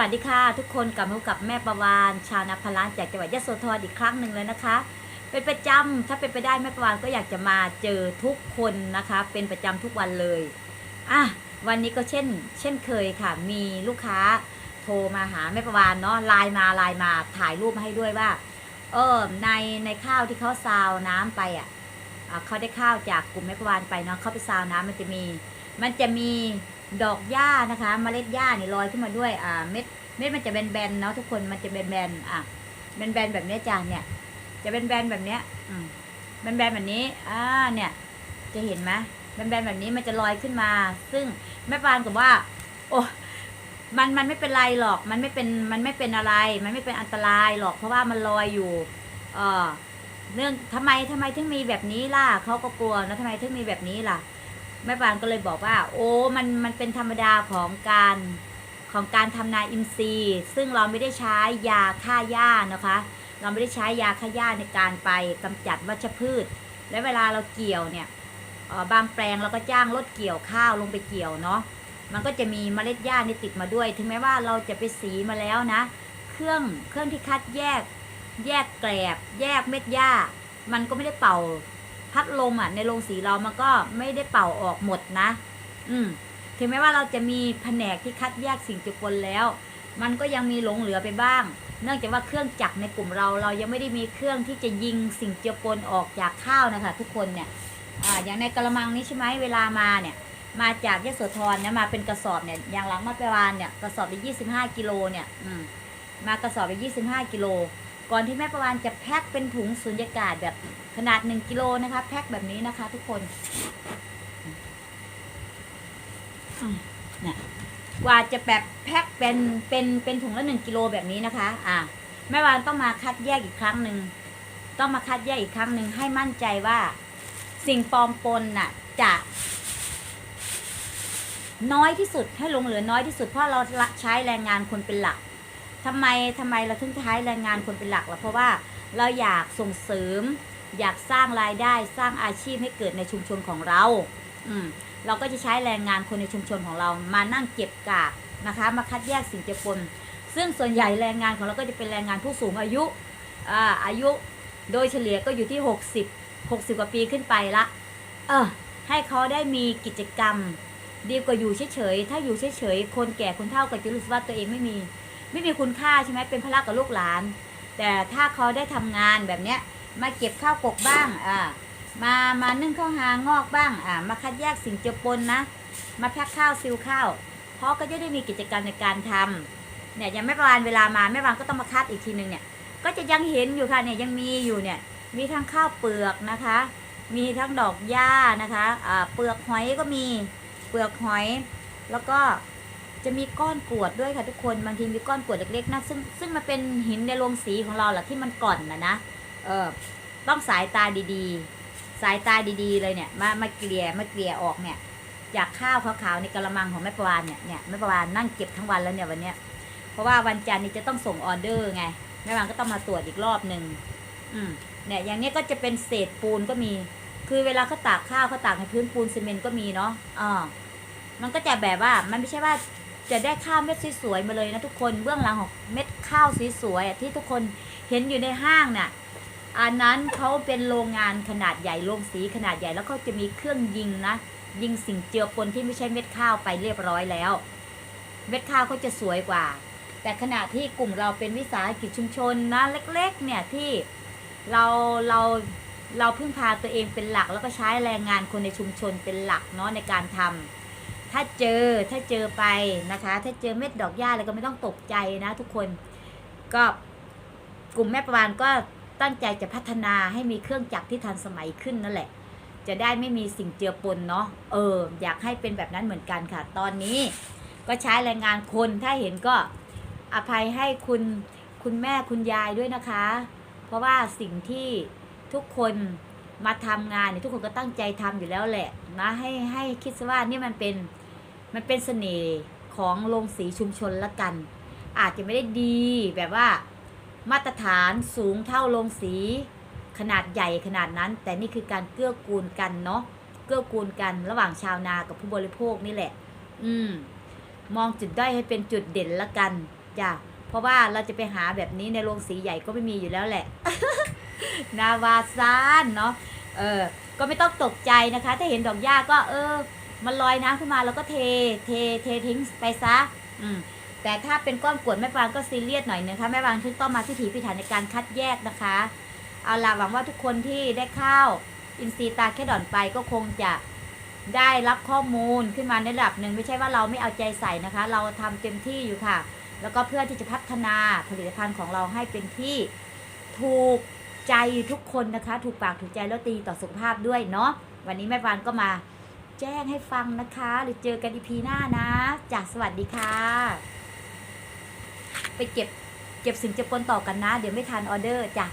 วัสดีค่ะ ทุกคนกลับมาพบกับแม่ประวานชาวนาพลานจากจังหวัดยะโสธรอีกครั้งหนึ่งเลยนะคะ เป็นประจำถ้าเป็นไปได้แม่ประวานก็อยากจะมาเจอทุกคนนะคะ เป็นประจำทุกวันเลยอะวันนี้ก็เช่น เช่นเคยค่ะ มีลูกค้าโทรมาหาแม่ประวานเนาะไลน์มาไลน์มาถ่ายรูปมาให้ด้วยว่า เออในในข้าวที่เขาซาวน้ำไปอะอะเขาได้ข้าวจากกลุ่มแม่ประวานไปเนาะเขาไปซาวน้ำมันจะมี มันจะมี ดอกหญ้านะคะเมล็ดหญ้านี่ยลอยขึ้นมาด้วยอ่าเม็ดเม็ดมันจะแบนๆเนาะทุกคนมันจะแบนๆอะแบนๆแบบนี้จ้าเนี่ย จะแบนๆแบบเนี้ยอืมแบนๆแบบนี้อ่าเนี่ย จะเห็นไหมแบนๆแบบนี้มันจะลอยขึ้นมา ซึ่งแม่ปานกับว่า โอ้มันมันไม่เป็นไรหรอก มันไม่เป็นมันไม่เป็นอะไร มันไม่เป็นอันตรายหรอกเพราะว่ามันลอยอยู่ เออเรื่องทำไมทำไมถึงมีแบบนี้ล่ะเขาก็กลัวนะทำไมถึงมีแบบนี้ล่ะ แม่ปานก็เลยบอกว่า โอ้มันมันเป็นธรรมดาของการของการทำนาอินทรีย์ ซึ่งเราไม่ได้ใช้ยาฆ่าหญ้านะคะ เราไม่ได้ใช้ยาฆ่าหญ้าในการไปกำจัดวัชพืช และเวลาเราเกี่ยวเนี่ยบางแปลงเราก็จ้างรถเกี่ยวข้าวลงไปเกี่ยวเนาะมันก็จะมีเมล็ดหญ้านี่ติดมาด้วย ถึงแม้ว่าเราจะไปสีมาแล้วนะ เครื่องเครื่องที่คัดแยก แยกแกลบ แยกเม็ดหญ้า มันก็ไม่ได้เป่า พัดลมอะในโรงสีเรามันก็ไม่ได้เป่าออกหมดนะ อืมถึงแม้ว่าเราจะมีแผนกที่คัดแยกสิ่งจุปนแล้ว มันก็ยังมีหลงเหลือไปบ้าง เนื่องจากว่าเครื่องจักรในกลุ่มเรา เรายังไม่ได้มีเครื่องที่จะยิงสิ่งเจือปนออกจากข้าวนะคะ ทุกคนเนี่ยอ่าอย่างในกระมังนี้ใช่ไหมเวลามาเนี่ย มาจากยโสธรเนี่ยมาเป็นกระสอบเนี่ยอย่างหลังมาไปวานเนี่ยกระสอบไปยี่สิบห้ากิโลเนี่ยอืมมากระสอบไปยี่สิบห้ากิโล ก่อนที่แม่ประวานจะแพ็คเป็นถุงสุญญากาศแบบขนาดหนึ่งกิโลนะคะ แพ็คแบบนี้นะคะ ทุกคนเนี่ยกว่าจะแบบแพ็คเป็นเป็นเป็นถุงละหนึ่งกิโลแบบนี้นะคะ อ่าแม่วานต้องมาคัดแยกอีกครั้งหนึ่งต้องมาคัดแยกอีกครั้งหนึ่งให้มั่นใจว่าสิ่งปลอมปนน่ะ จะ น้อยที่สุดให้ลงเหลือน้อยที่สุดเพราะเราใช้แรงงานคนเป็นหลัก ทำไมทำไมเราถึงใช้แรงงานคนเป็นหลักล่ะเพราะว่าเราอยากส่งเสริม อยากสร้างรายได้สร้างอาชีพให้เกิดในชุมชนของเรา อืมเราก็จะใช้แรงงานคนในชุมชนของเรามานั่งเก็บกากนะคะ มาคัดแยกสิ่งเจือปนซึ่งส่วนใหญ่แรงงานของเราก็จะเป็นแรงงานผู้สูงอายุอ่าอายุโดยเฉลี่ยก็อยู่ที่ 60 60 กว่าปีขึ้นไปละ เออ ให้เขาได้มีกิจกรรม ดีกว่าอยู่เฉยๆ ถ้าอยู่เฉยๆ คนแก่คนเฒ่าก็จะรู้สึกว่าตัวเองไม่มี ไม่มีคุณค่าใช่ไหมเป็นภาระกับลูกหลาน แต่ถ้าเขาได้ทำงานแบบเนี้ยมาเก็บข้าวกกบ้างอ่ามามานึ่งข้าวหางอกบ้างอ่ามาคัดแยกสิ่งเจือปนนะมาแพ็คข้าวซิลข้าวเพราะก็จะได้มีกิจกรรมในการทำเนี่ยยังไม่ประมาณเวลามาแม่บานก็ต้องมาคัดอีกทีหนึ่งเนี่ยก็จะยังเห็นอยู่ค่ะเนี่ยยังมีอยู่เนี่ยมีทั้งข้าวเปลือกนะคะ มีทั้งดอกหญ้านะคะอ่าเปลือกหอยก็มีเปลือกหอย แล้วก็ จะมีก้อนกรวดด้วยค่ะทุกคนบางทีมีก้อนกรวดเล็กๆนะซึ่งซึ่งมันเป็นหินในโรงสีของเราแหละที่มันก่อนนะนะเออต้องสายตาดีๆ สายตาดีๆเลยเนี่ยมามาเกลี่ยมาเกลี่ยออกเนี่ยจากข้าวขาวๆในกระมังของแม่ประวานเนี่ยเนี่ยแม่ประวานนั่งเก็บทั้งวันแล้วเนี่ยวันเนี้ยเพราะว่าวันจันทร์นี้จะต้องส่งออเดอร์ไงแม่ประวานก็ต้องมาตรวจอีกรอบหนึ่งอืมเนี่ยอย่างนี้ก็จะเป็นเศษปูนก็มี คือเวลาเขาตากข้าวเขาตากในพื้นปูนซีเมนต์ก็มีเนาะอ่ามันก็จะแบบว่ามันไม่ใช่ว่า จะได้ข้าวเม็ดสวยๆมาเลยนะทุกคนเบื้องหลังของเม็ดข้าวสวยๆที่ทุกคนเห็นอยู่ในห้างน่ะอันนั้นเขาเป็นโรงงานขนาดใหญ่โรงสีขนาดใหญ่แล้วเขาจะมีเครื่องยิงนะ ยิงสิ่งเจือปนที่ไม่ใช่เม็ดข้าวไปเรียบร้อยแล้ว เม็ดข้าวเขาจะสวยกว่า แต่ขณะที่กลุ่มเราเป็นวิสาหกิจชุมชนนะเล็กๆ เนี่ยที่เราเราเราพึ่งพาตัวเองเป็นหลักแล้วก็ใช้แรงงานคนในชุมชนเป็นหลักเนาะในการทำ ถ้าเจอถ้าเจอไปนะคะ ถ้าเจอเม็ดดอกหญ้าอะไรก็ไม่ต้องตกใจนะ ทุกคนก็กลุ่มแม่ประวานก็ตั้งใจจะพัฒนาให้มีเครื่องจักรที่ทันสมัยขึ้นนั่นแหละ จะได้ไม่มีสิ่งเจือปนเนาะเออ อยากให้เป็นแบบนั้นเหมือนกันค่ะ ตอนนี้ก็ใช้แรงงานคนถ้าเห็นก็อภัยให้คุณคุณแม่คุณยายด้วยนะคะ เพราะว่าสิ่งที่ทุกคนมาทำงานเนี่ยทุกคนก็ตั้งใจทำอยู่แล้วแหละนะให้ให้คิดซะว่านี่มันเป็น มันเป็นเสน่ห์ของโรงสีชุมชนละกัน อาจจะไม่ได้ดีแบบว่ามาตรฐานสูงเท่าโรงสีขนาดใหญ่ขนาดนั้น แต่นี่คือการเกื้อกูลกันเนาะเกื้อกูลกันระหว่างชาวนากับผู้บริโภคนี่แหละ อืม มองจุดด้อยให้เป็นจุดเด่นละกันจ้ะเพราะว่าเราจะไปหาแบบนี้ในโรงสีใหญ่ก็ไม่มีอยู่แล้วแหละ นาวาซานเนาะเออก็ไม่ต้องตกใจนะคะ ถ้าเห็นดอกหญ้าก็เออ มันลอยน้ำขึ้นมาแล้วก็เทเทเททิ้งไปซะ อืมแต่ถ้าเป็นก้อนกวดแม่ปางก็ซีเรียสหน่อยนึงค่ะแม่ปางถึงต้องมาที่ถีพิถันในการคัดแยกนะคะเอาล่ะหวังว่าทุกคนที่ได้เข้าอินซีย์ตาแค่ดอนไปก็คงจะได้รับข้อมูลขึ้นมาในระดับหนึ่งไม่ใช่ว่าเราไม่เอาใจใส่นะคะ เราทำเต็มที่อยู่ค่ะ แล้วก็เพื่อที่จะพัฒนาผลิตภัณฑ์ของเราให้เป็นที่ถูกใจทุกคนนะคะ ถูกปากถูกใจแล้วตีต่อสุขภาพด้วยเนาะวันนี้แม่ปานก็มา แจ้งให้ฟังนะคะ หรือเจอกันอีพีหน้านะจ้ะสวัสดีค่ะ ไปเก็บเก็บสิ่งเจ็บปนต่อกันนะ เดี๋ยวไม่ทันออเดอร์จ้ะ